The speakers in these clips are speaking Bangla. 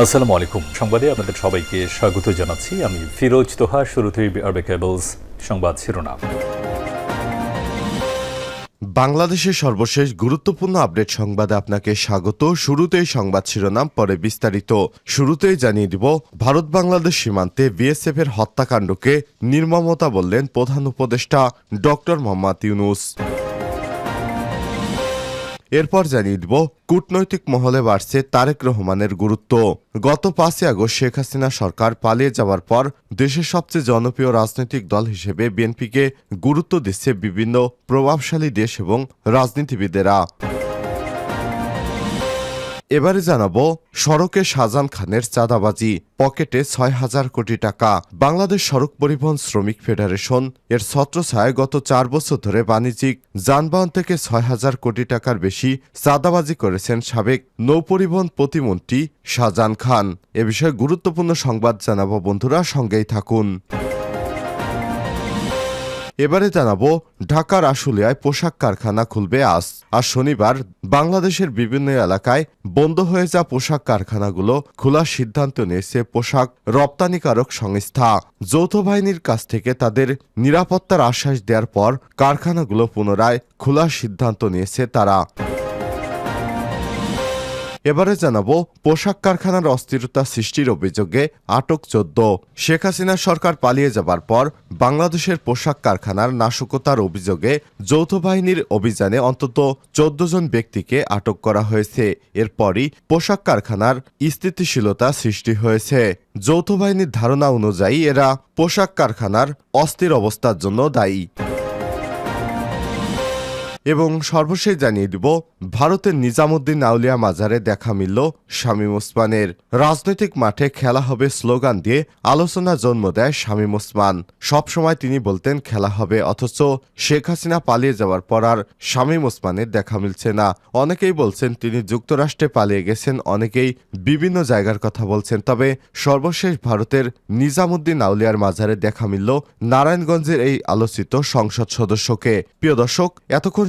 আসসালামু আলাইকুম। সংবাদে আপনাদের সবাইকে স্বাগত জানাচ্ছি। আমি ফিরোজ তোহা, শুরুতেই আরবে কেবলস সংবাদ শিরোনাম। বাংলাদেশের সর্বশেষ গুরুত্বপূর্ণ আপডেট সংবাদে আপনাকে স্বাগত। শুরুতেই সংবাদ শিরোনাম, পরে বিস্তারিত। শুরুতেই জানিয়ে দিব, ভারত বাংলাদেশ সীমান্তে বিএসএফ এর হত্যাকাণ্ডকে নির্মমতা বললেন প্রধান উপদেষ্টা ডক্টর মোহাম্মদ ইউনুস। এরপর জানিয়ে দিব, কূটনৈতিক মহলে বাড়ছে তারেক রহমানের গুরুত্ব। গত পাঁচই আগস্ট শেখ হাসিনা সরকার পালিয়ে যাওয়ার পর দেশের সবচেয়ে জনপ্রিয় রাজনৈতিক দল হিসেবে বিএনপিকে গুরুত্ব দিচ্ছে বিভিন্ন প্রভাবশালী দেশ এবং রাজনীতিবিদেরা। এবারে জানাব সড়কে শাহজাহান খানের চাঁদাবাজি, পকেটে ছয় হাজার কোটি টাকা। বাংলাদেশ সড়ক পরিবহন শ্রমিক ফেডারেশন এর ছত্রছায়ায় গত চার বছর ধরে বাণিজ্যিক যানবাহন থেকে ছয় হাজার কোটি টাকার বেশি চাঁদাবাজি করেছেন সাবেক নৌপরিবহন প্রতিমন্ত্রী শাহজাহান খান। এ বিষয়ে গুরুত্বপূর্ণ সংবাদ জানাব বন্ধুরা, সঙ্গেই থাকুন। এবারে জানাব, ঢাকার আশুলিয়ায় পোশাক কারখানা খুলবে আজ। আর শনিবার বাংলাদেশের বিভিন্ন এলাকায় বন্ধ হয়ে যা পোশাক কারখানাগুলো খোলার সিদ্ধান্ত নিয়েছে পোশাক রপ্তানিকারক সংস্থা। যৌথ বাহিনীর কাছ থেকে তাদের নিরাপত্তার আশ্বাস দেওয়ার পর কারখানাগুলো পুনরায় খোলার সিদ্ধান্ত নিয়েছে তারা। এবারে জানাব পোশাক কারখানার অস্থিরতা সৃষ্টির অভিযোগে আটক চোদ্দ। শেখ হাসিনা সরকার পালিয়ে যাবার পর বাংলাদেশের পোশাক কারখানার নাশকতার অভিযোগে যৌথ বাহিনীর অভিযানে অন্তত চোদ্দ জন ব্যক্তিকে আটক করা হয়েছে। এরপরই পোশাক কারখানার স্থিতিশীলতা সৃষ্টি হয়েছে। যৌথ বাহিনীর ধারণা অনুযায়ী এরা পোশাক কারখানার অস্থির অবস্থার জন্য দায়ী। এবং সর্বশেষ জানিয়ে দিব, ভারতের নিজামুদ্দিন আউলিয়া মাজারে দেখা মিলল শামীম ওসমানের। রাজনৈতিক মাঠে খেলা হবে স্লোগান দিয়ে আলোচনা জন্ম দেয় শামীম ওসমান। সবসময় তিনি বলতেন খেলা হবে, অথচ শেখ হাসিনা পালিয়ে যাওয়ার পর আর শামীম ওসমানের দেখা মিলছে না। অনেকেই বলছেন তিনি যুক্তরাষ্ট্রে পালিয়ে গেছেন, অনেকেই বিভিন্ন জায়গার কথা বলছেন, তবে সর্বশেষ ভারতের নিজামুদ্দিন আউলিয়ার মাজারে দেখা মিলল নারায়ণগঞ্জের এই আলোচিত সংসদ সদস্যকে। প্রিয় দর্শক, এতক্ষণ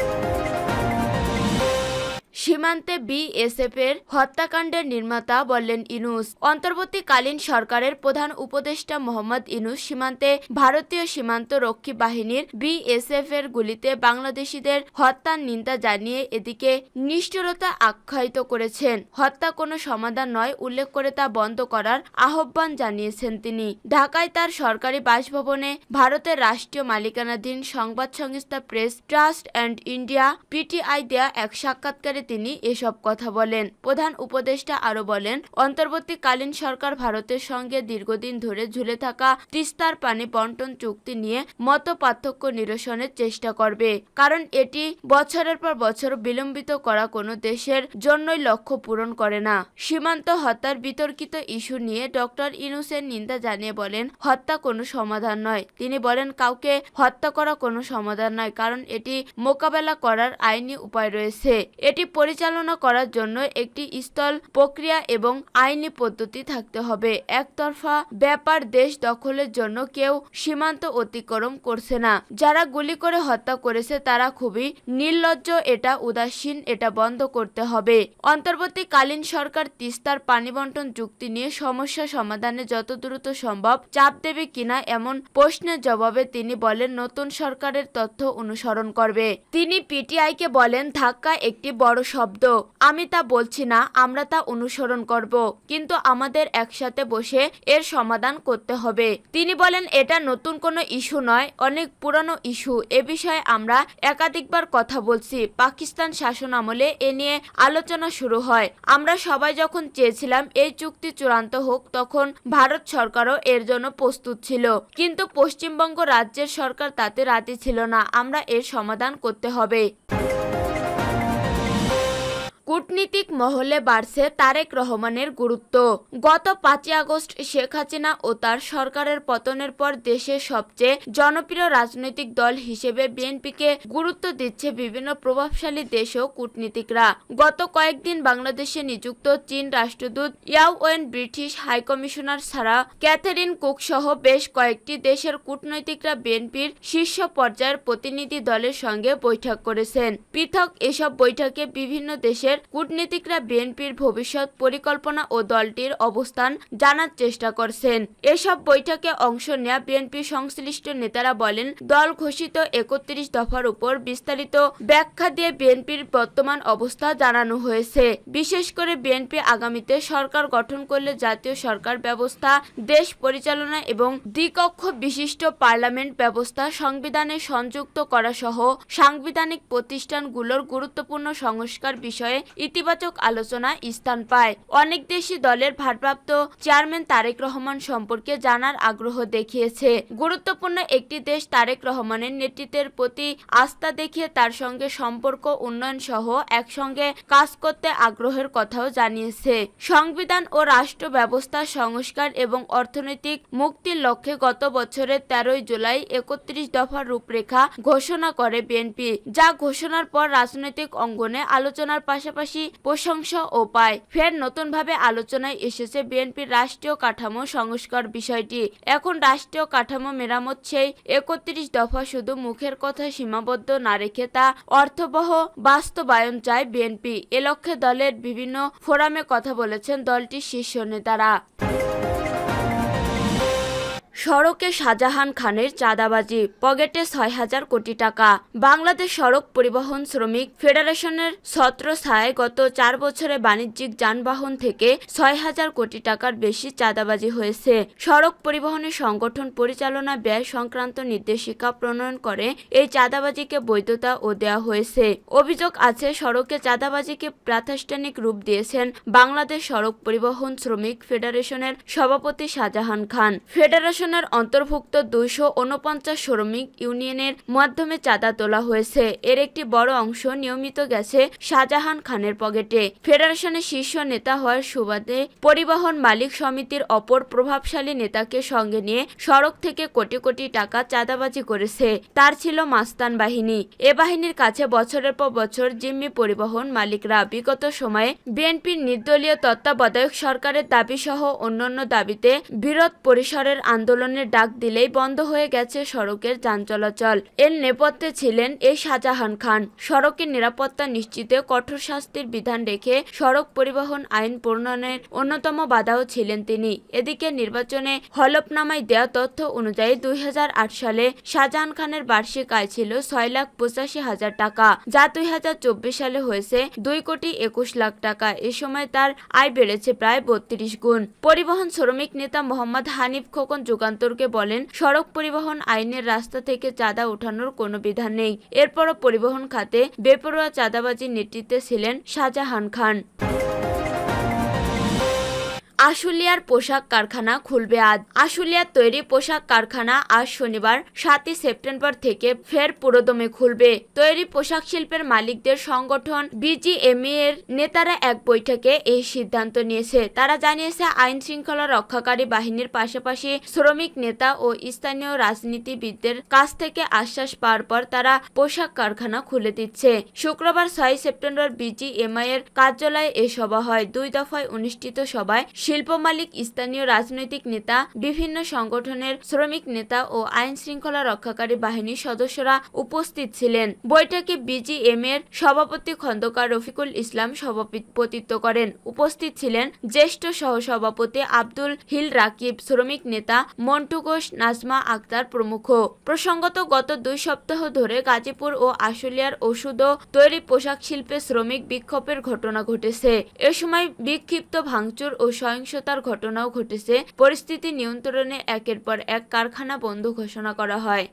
সীমান্তে বিএসএফ এর হত্যাকাণ্ডের নির্মাতা বললেন ইনুস। অন্তর্বর্তীকালীন সরকারের প্রধান উপদেষ্টা মোহাম্মদ ইনুস সীমান্তে ভারতীয় সীমান্ত রক্ষী বাহিনীর বিএসএফ এর গুলিতে বাংলাদেশিদের হত্যার নিন্দা জানিয়ে এদিকে নিষ্ঠুরতা আখ্যায়িত করেছেন। হত্যা কোনো সমাধান নয় উল্লেখ করে তা বন্ধ করার আহ্বান জানিয়েছেন তিনি। ঢাকায় তার সরকারি বাসভবনে ভারতের রাষ্ট্রীয় মালিকানাধীন সংবাদ সংস্থা Press Trust and India PTI দেয়া এক সাক্ষাৎকারে তিনি এসব কথা বলেন। প্রধান উপদেষ্টা আরও বলেন, অন্তর্বর্তীকালীন সরকার ভারতের সঙ্গে দীর্ঘদিন ধরে ঝুলে থাকা তিস্তার পানি বন্টন চুক্তি নিয়ে মত পার্থক্য নিরসনের চেষ্টা করবে। কারণ এটি বছরের পর বছর বিলম্বিত করা কোনো দেশের জন্যই লক্ষ্য পূরণ করে না। সীমান্ত হত্যার বিতর্কিত ইস্যু নিয়ে ডক্টর ইনুসের নিন্দা জানিয়ে বলেন, হত্যা কোনো সমাধান নয়। তিনি বলেন, কাউকে হত্যা করা কোনো সমাধান নয়, কারণ এটি মোকাবেলা করার আইনি উপায় রয়েছে। এটি পরিচালনা করার জন্য একটি স্থল, প্রক্রিয়া এবং আইনি পদ্ধতি থাকতে হবে। একতরফা ব্যাপার দেশ দখলের জন্য কেউ সীমান্ত অতিক্রম করছে না। যারা গুলি করে হত্যা করেছে, তারা খুবই নির্লজ্জ, এটা উদাসীন, এটা বন্ধ করতে হবে। অন্তর্বর্তীকালীন সরকার তিস্তার পানি বন্টন চুক্তি নিয়ে সমস্যা সমাধানে যত দ্রুত সম্ভব চাপ দেবে কিনা এমন প্রশ্নের জবাবে তিনি বলেন, নতুন সরকারের তথ্য অনুসরণ করবে। তিনি পিটিআইকে বলেন, ধাক্কা একটি বড় শব্দ। আমি তা বলছি না, আমরা তা অনুসরণ করব। কিন্তু আমাদের একসাথে বসে এর সমাধান করতে হবে। তিনি বলেন, এটা নতুন কোনো ইস্যু নয়, অনেক পুরনো ইস্যু। এ বিষয়ে আমরা একাধিকবার কথা বলছি। পাকিস্তান শাসন আমলে এ নিয়ে আলোচনা শুরু হয়। আমরা সবাই যখন চেয়েছিলাম এই চুক্তি চূড়ান্ত হোক, তখন ভারত সরকারও এর জন্য প্রস্তুত ছিল। কিন্তু পশ্চিমবঙ্গ রাজ্যের সরকার তাতে রাজি ছিল না। আমরা এর সমাধান করতে হবে। কূটনীতিক মহলে বাড়ছে তারেক রহমানের গুরুত্ব। গত পাঁচই আগস্ট শেখ হাসিনা ও তার সরকারের পতনের পর দেশের সবচেয়ে জনপ্রিয় রাজনৈতিক দল হিসেবে বিএনপিকে গুরুত্ব দিচ্ছে বিভিন্ন প্রভাবশালী দেশ ও কূটনীতিকরা। গত কয়েকদিন বাংলাদেশে নিযুক্ত চীন রাষ্ট্রদূত Yao Wen British high commissioner ছাড়া ক্যাথেরিন কুক সহ বেশ কয়েকটি দেশের কূটনৈতিকরা বিএনপির শীর্ষ পর্যায়ের প্রতিনিধি দলের সঙ্গে বৈঠক করেছেন। পৃথক এসব বৈঠকে বিভিন্ন দেশের কূটনীতিকরা বিএনপির ভবিষ্যৎ পরিকল্পনা ও দলটির অবস্থান জানার চেষ্টা করছেন। এসব বৈঠকে অংশ নেওয়া বিএনপি সংশ্লিষ্ট নেতারা বলেন, দল ঘোষিত একত্রিশ দফার উপর বিস্তারিত ব্যাখ্যা দিয়ে বিএনপির বর্তমান অবস্থা জানানো হয়েছে। বিশেষ করে বিএনপি আগামীতে সরকার গঠন করলে জাতীয় সরকার ব্যবস্থা, দেশ পরিচালনা এবং দ্বিকক্ষ বিশিষ্ট পার্লামেন্ট ব্যবস্থা সংবিধানে সংযুক্ত করা সহ সাংবিধানিক প্রতিষ্ঠানগুলোর গুরুত্বপূর্ণ সংস্কার বিষয়ে ইতিবাচক আলোচনা স্থান পায়। অনেক দেশি দলের ভারপ্রাপ্ত চেয়ারম্যান তারেক রহমান সম্পর্কে জানার আগ্রহ দেখিয়েছে। গুরুত্বপূর্ণ একটি দেশ তারেক রহমানের নেতৃত্বের প্রতি আস্থা দেখিয়ে তার সঙ্গে সম্পর্ক, উন্নয়ন সহ একসঙ্গে কাজ করতে আগ্রহের কথাও জানিয়েছে। সংবিধান ও রাষ্ট্র ব্যবস্থা, সংস্কার এবং অর্থনৈতিক মুক্তির লক্ষ্যে গত বছরের তেরোই জুলাই একত্রিশ দফার রূপরেখা ঘোষণা করে বিএনপি, যা ঘোষণার পর রাজনৈতিক অঙ্গনে আলোচনার পাশাপাশি প্রশংসা ও পায়। ফের নতুনভাবে আলোচনায় এসেছে বিএনপির রাষ্ট্রীয় কাঠামো সংস্কার বিষয়টি। এখন রাষ্ট্রীয় কাঠামো মেরামত সেই একত্রিশ দফা শুধু মুখের কথা সীমাবদ্ধ না রেখে তা অর্থবহ বাস্তবায়ন চায় বিএনপি। এ লক্ষ্যে দলের বিভিন্ন ফোরামে কথা বলেছেন দলটির শীর্ষ নেতারা। সড়কে শাহজাহান খানের চাঁদাবাজি, পকেটে ছয় হাজার কোটি টাকা। বাংলাদেশ সড়ক পরিবহন শ্রমিক ফেডারেশনের ছত্রছায়ায় গত চার বছরে বাণিজ্যিক যানবাহন থেকে ছয় হাজার কোটি টাকার বেশি চাঁদাবাজি হয়েছে। সড়ক পরিবহনের সংগঠন পরিচালনা ব্যয় সংক্রান্ত নির্দেশিকা প্রণয়ন করে এই চাঁদাবাজিকে বৈধতা ও দেওয়া হয়েছে। অভিযোগ আছে, সড়কে চাঁদাবাজিকে প্রাতিষ্ঠানিক রূপ দিয়েছেন বাংলাদেশ সড়ক পরিবহন শ্রমিক ফেডারেশনের সভাপতি শাহজাহান খান। ফেডারেশনের অন্তর্ভুক্ত দুইশো উনপঞ্চাশ শ্রমিক ইউনিয়নের মাধ্যমে চাঁদা তোলা হয়েছে। এর একটি বড় অংশ নিয়মিত গেছে শাহজাহান খানের পকেটে। ফেডারেশনের শীর্ষ নেতা হওয়ার সুবাদে পরিবহন মালিক সমিতির অপর প্রভাবশালী নেতাকে সঙ্গে নিয়ে সড়ক থেকে কোটি কোটি টাকা চাঁদাবাজি করেছে। তার ছিল মাস্তান বাহিনী। এ বাহিনীর কাছে বছরের পর বছর জিম্মি পরিবহন মালিকরা বিগত সময়ে বিএনপির নির্দলীয় তত্ত্বাবধায়ক সরকারের দাবি সহ অন্যান্য দাবিতে বিরোধ পরিসরের আন্দোলনের ডাক দিলেই বন্ধ হয়ে গেছে সড়কের যান চলাচল। এর নেপথ্যে ছিলেন এ শাহজাহান খান। সড়কের নিরাপত্তা নিশ্চিতে কঠোর শাস্তির বিধান রেখে সড়ক পরিবহন আইন প্রণয়নের অন্যতম বাধাও ছিলেন তিনি। এদিকে নির্বাচনে হলফনামায় দেওয়া তথ্য অনুযায়ী দুই সালে শাহজাহান খানের বার্ষিক আয় ছিল ছয় লাখ পঁচাশি হাজার টাকা, যা দুই হাজার চব্বিশ সালে হয়েছে দুই কোটি একুশ লাখ টাকা। এ সময় তার আয় বেড়েছে প্রায় বত্রিশ গুণ। পরিবহন শ্রমিক নেতা মোহাম্মদ হানিফ খোকন যুগান্তরকে বলেন, সড়ক পরিবহন আইনের রাস্তা থেকে চাঁদা ওঠানোর কোনো বিধান নেই। এরপরও পরিবহন খাতে বেপরোয়া চাঁদাবাজির নেতৃত্বে ছিলেন শাহজাহান খান। আশুলিয়ার পোশাক কারখানা খুলবে আজ। আশুলিয়ার তৈরি পোশাক কারখানা আজ শনিবার, সাতই সেপ্টেম্বর থেকে ফের পুরোদমে খুলবে। তৈরি পোশাক শিল্পের মালিকদের সংগঠন বিজিএমই এর নেতারা এক বৈঠকে এই সিদ্ধান্ত নিয়েছে। তারা জানিয়েছে, আইন শৃঙ্খলা রক্ষাকারী বাহিনীর পাশাপাশি শ্রমিক নেতা ও স্থানীয় রাজনীতিবিদদের কাছ থেকে আশ্বাস পাওয়ার পর তারা পোশাক কারখানা খুলে দিচ্ছে। শুক্রবার ছয় সেপ্টেম্বর বিজিএমআই এর কার্যালয়ে এ সভা হয়। দুই দফায় অনুষ্ঠিত সভায় শিল্প মালিক, স্থানীয় রাজনৈতিক নেতা, বিভিন্ন সংগঠনের শ্রমিক নেতা ও আইন শৃঙ্খলা রক্ষাকারী বাহিনীর সদস্যরা উপস্থিত ছিলেন। বৈঠকে বিজিএম এর সভাপতি খন্দকার রফিকুল ইসলাম সভাপতিত্ব করেন। উপস্থিত ছিলেন জ্যেষ্ঠ সহসভাপতি আব্দুল হিল রাকিব, শ্রমিক নেতা মন্টু ঘোষ, নাজমা আক্তার প্রমুখ। প্রসঙ্গত, গত দুই সপ্তাহ ধরে গাজীপুর ও আশুলিয়ার ওষুধ ও তৈরি পোশাক শিল্পে শ্রমিক বিক্ষোভের ঘটনা ঘটেছে। এ সময় বিক্ষিপ্ত ভাঙচুর ও সহিংসতার ঘটনাও ঘটেছে। পরিস্থিতি নিয়ন্ত্রণে একের পর এক কারখানা বন্ধ ঘোষণা করা হয়।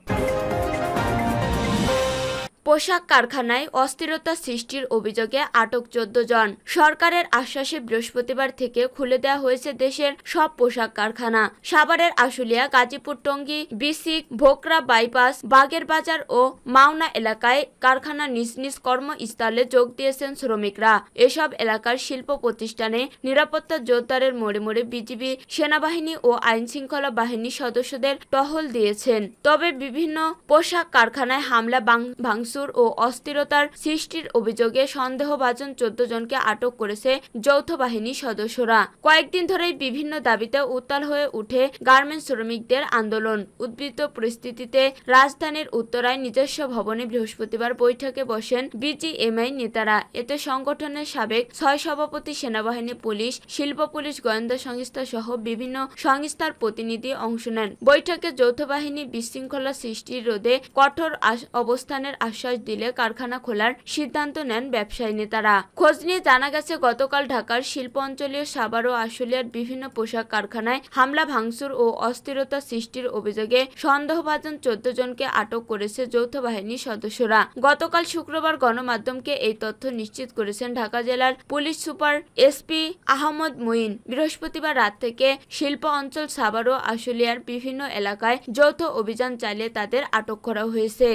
পোশাক কারখানায় অস্থিরতা সৃষ্টির অভিযোগে আটক চোদ্দ জন। সরকারের আশ্বাসে বৃহস্পতিবার থেকে খুলে দেওয়া হয়েছে দেশের সব পোশাক কারখানা। সাভারের আশুলিয়া, গাজীপুর টঙ্গী বিসিক ভোকরা বাইপাস, বাগের বাজার ও মাওনা এলাকায় কারখানা নিজ নিজ কর্মস্থলে যোগ দিয়েছেন শ্রমিকরা। এসব এলাকার শিল্প প্রতিষ্ঠানে নিরাপত্তা জোরদারের মোড়ে মোড়ে বিজিবি, সেনাবাহিনী ও আইন শৃঙ্খলা বাহিনী সদস্যদের টহল দিয়েছেন। তবে বিভিন্ন পোশাক কারখানায় হামলা ভাং- ভাঙচুর ও অস্থিরতার সৃষ্টির অভিযোগে সন্দেহভাজন চোদ্দ জনকে আটক করেছে যৌথ বাহিনী সদস্যরা। কয়েকদিন ধরেই বিভিন্ন দাবিতে উত্তাল হয়ে উঠে গার্মেন্টস শ্রমিকদের আন্দোলন। উদ্বৃত্ত পরিস্থিতিতে রাজধানীর উত্তরায় নিজস্ব ভবনে বৃহস্পতিবার বৈঠকে বসেন বিজিএমআই নেতারা। এতে সংগঠনের সাবেক ছয় সভাপতি সেনাবাহিনী পুলিশ, শিল্প পুলিশ, গোয়েন্দা সংস্থা সহ বিভিন্ন সংস্থার প্রতিনিধি অংশ নেন। বৈঠকে যৌথ বাহিনী বিশৃঙ্খলা সৃষ্টি রোধে কঠোর অবস্থানের আশ্বাস দিলে কারখানা খোলার সিদ্ধান্ত নেন ব্যবসায়ী নেতারা। খোঁজ নিয়ে জানা গেছে, গতকাল ঢাকার শিল্প অঞ্চলীয় সাভার ও আশুলিয়ার বিভিন্ন পোশাক কারখানায় হামলা, ভাঙচুর ও অস্থিরতা সৃষ্টির অভিযোগে সন্দেহভাজন চোদ্দ জনকে আটক করেছে যৌথ বাহিনীর সদস্যরা। গতকাল শুক্রবার গণমাধ্যমকে এই তথ্য নিশ্চিত করেছেন ঢাকা জেলার police super SP Ahmad Muin বৃহস্পতিবার রাত থেকে শিল্প অঞ্চল, সাভার ও আশুলিয়ার বিভিন্ন এলাকায় যৌথ অভিযান চালিয়ে তাদের আটক করা হয়েছে।